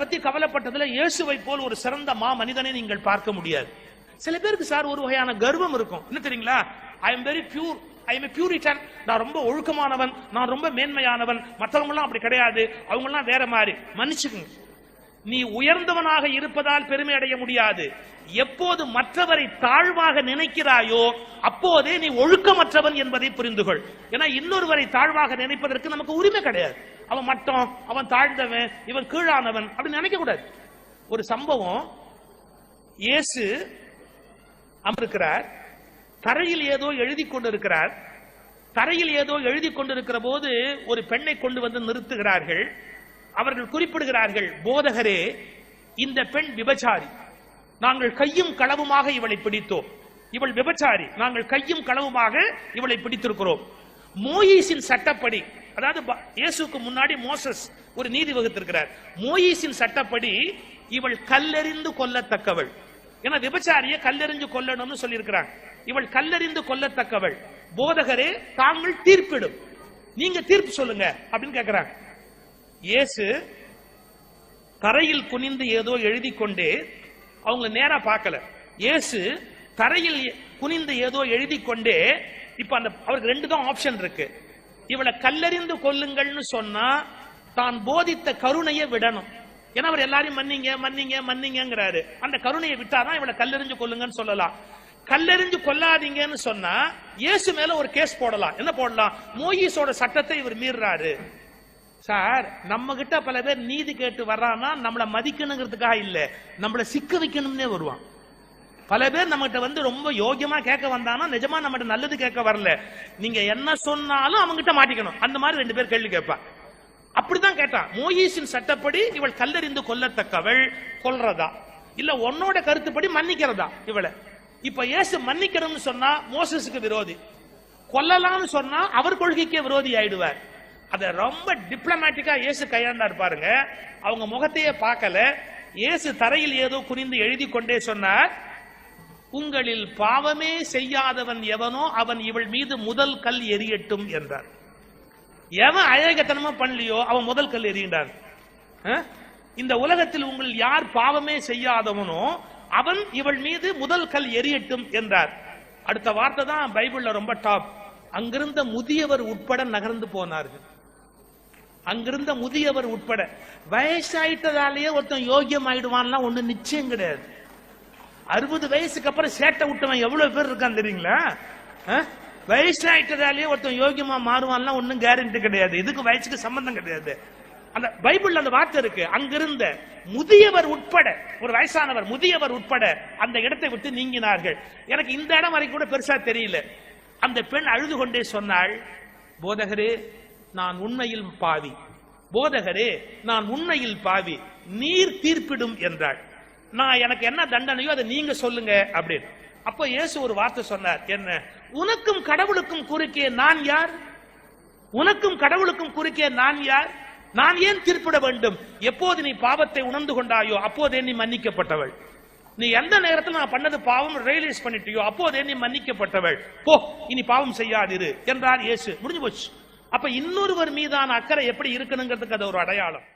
பத்தி கவலைப்பட்டதுல இயேசுவை போல் ஒரு சிறந்த மா மனிதனை நீங்கள் பார்க்க முடியாது. சில பேருக்கு சார் ஒரு வகையான கர்வம் இருக்கும். என்ன தெரியுங்களா? I am very pure I am puritan நான் ரொம்ப ஒழுக்கமானவன். நான் ரொம்ப மேன்மையானவன். மற்றவங்க எல்லாம் அப்படி கிடையாது. அவங்க எல்லாம் வேற மாதிரி. மன்னிச்சுக்குங்க. நீ உயர்ந்தவனாக இருப்பதால் பெருமை அடைய முடியாது. எப்போது மற்றவரை தாழ்வாக நினைக்கிறாயோ அப்போதே நீ ஒழுக்கமற்றவன் என்பதை புரிந்துகொள். ஏன்னா இன்னொருவரை தாழ்வாக நினைப்பதற்கு நமக்கு உரிமை கிடையாது. அவன் மட்டம் அவன் தாழ்ந்தவன் இவன் கீழானவன் அப்படின்னு நினைக்க கூடாது. ஒரு சம்பவம் இயேசு அமர்க்கிறார் தரையில் ஏதோ எழுதி கொண்டிருக்கிறார். தரையில் ஏதோ எழுதி கொண்டிருக்கிற போது ஒரு பெண்ணை கொண்டு வந்து நிறுத்துகிறார்கள். அவர்கள் குறிப்பிடுகிறார்கள் போதகரே இந்த பெண் விபச்சாரி. நாங்கள் கையும் களவுமாக இவளை பிடித்தோம். இவள் விபச்சாரி நாங்கள் கையும் களவுமாக இவளை பிடித்திருக்கிறோம். மோயிஸின் சட்டப்படி அதாவது இயேசுக்கு இயேசுவுக்கு முன்னாடி மோசஸ் ஒரு நீதி வகுத்திருக்கிறார். மோயிஸின் சட்டப்படி இவள் கல்லெறிந்து கொல்லத்தக்கவள். ஏன்னா விபச்சாரிய கல்லெறிஞ்சு கொல்லணும்னு சொல்லியிருக்கிறாங்க. இவள் கல்லறிந்து கொல்லத்தக்கவள். போதகரே தாங்கள் தீர்ப்பிடும். நீங்க தீர்ப்பு சொல்லுங்க அப்படின்னு கேக்குறாங்க. இயேசு தரையில் குனிந்து ஏதோ எழுதி கொண்டே அவங்க நேரா பார்க்கல. இயேசு தரையில் குனிந்து ஏதோ எழுதி கொண்டே இப்ப அந்த அவருக்கு ரெண்டு தான் ஆப்ஷன் இருக்கு. இவளை கல்லறிந்து கொல்லுங்கள்னு சொன்னா தான் போதித்த கருணையை விடணும். ஏன்னா அவர் எல்லாரையும் மன்னிங்க மன்னிங்க மன்னிங்கிறாரு அந்த கருணையை விட்டாதான் இவளை கல்லெறிஞ்சு கொல்லுங்கன்னு சொல்லலாம். கல்லெறிஞ்சு கொல்லாதீங்கன்னு சொன்னா இயேசு மேல ஒரு கேஸ் போடலாம். என்ன போடலாம்? மோயிஸோட சட்டத்தை இவர் மீறாரு சார் நம்ம கிட்ட பல பேர் நீதி கேட்டு வர்றான்னா நம்மளை மதிக்கணுங்கிறதுக்காக இல்ல. நம்மளை சிக்க வைக்கணும்னே வருவான். பல பேர் நம்மகிட்ட வந்து ரொம்ப யோகியமா கேட்க வந்தானா நிஜமா நம்மகிட்ட நல்லது கேட்க வரல. நீங்க என்ன சொன்னாலும் அவங்ககிட்ட மாட்டிக்கணும். அந்த மாதிரி ரெண்டு பேர் கேள்வி கேட்பா. அப்படிதான் கேட்டான் மோயிஸின் சட்டப்படி இவள் கல்லறிந்து கொல்லத்தக்கவள் கொல்றதா? இல்ல உன்னோட கருத்துப்படி மன்னிக்கிறதா இவளை? இப்ப இயேசு மன்னிக்கணும்னு சொன்னா மோசஸுக்கு விரோதி. கொல்லலாம்னு சொன்னா அவர் கொள்கைக்கே விரோதி ஆயிடுவார். அதை ரொம்ப டிப்ளமேட்டிக்கா இயேசு கையாண்டார் பாருங்க. அவங்க முகத்தையே பார்க்கல. இயேசு தரையில் ஏதோ குனிந்து எழுதி கொண்டே சொன்னார். உங்களில் பாவமே செய்யாதவன் எவனோ அவன் இவள் மீது முதல் கல் எரியட்டும் என்றார். எவன் அழகத்தனமா பண்ணலையோ அவன் முதல் கல் எறிகின்றார் இந்த உலகத்தில் உங்கள் யார் பாவமே செய்யாதவனோ அவன் இவள் மீது முதல் கல் எரியட்டும் என்றார். அடுத்த வார்த்தை தான் பைபிள்ல ரொம்ப டாப். அங்கிருந்த முதியவர் உட்பட நகர்ந்து போனார்கள். அங்கிருந்த முதியவர் உட்பட. வயசாயிட்டதாலேயே ஒருத்தன் யோகியம் ஆயிடுவான்லாம் ஒண்ணு நிச்சயம் கிடையாது. அறுபது வயசுக்கு அப்புறம் சேட்டை விட்டவன் எவ்வளவு பேர் இருக்கான் தெரியுங்களா? அஹ்? வயசாயிட்டதாலேயே ஒருத்தன் யோகியமா மாறுவான்லாம் ஒன்றும் கேரண்டி கிடையாது. இதுக்கு வயசுக்கு சம்பந்தம் கிடையாது. அந்த பைபிள்ல அந்த வார்த்தை இருக்கு. அங்கிருந்த முதியவர் உட்பட ஒரு வயசானவர் முதியவர் உட்பட அந்த இடத்தை விட்டு நீங்கினார்கள். எனக்கு இந்த இடம் வரைக்கும் கூட பெருசா தெரியல. அந்த பெண் அழுது கொண்டே சொன்னாள் போதகரே நான் உண்மையில் பாவி. போதகரே நான் உண்மையில் பாவி. நீர் தீர்ப்பிடும் என்றாள். நான் எனக்கு என்ன தண்டனையோ அதை நீங்க சொல்லுங்க அப்படின்னு. அப்ப இயேசு ஒரு வார்த்தை சொன்னார் என்ன? உனக்கும் கடவுளுக்கும் குறுக்கே நான் யார்? உனக்கும் கடவுளுக்கும் குறுக்கே நான் யார்? நான் ஏன் தீர்ப்பிட வேண்டும்? எப்போது நீ பாவத்தை உணர்ந்து கொண்டாயோ அப்போதே நீ மன்னிக்கப்பட்டவள். நீ எந்த நேரத்தில் நான் பண்ணது பாவம் ரியலைஸ் பண்ணிட்டியோ அப்போதே நீ மன்னிக்கப்பட்டவள். போ இனி பாவம் செய்யாதிரு என்றார் இயேசு. முடிஞ்சு போச்சு. அப்ப இன்னொருவர் மீதான அக்கறை எப்படி இருக்கணுங்கிறதுக்கு அது ஒரு அடையாளம்.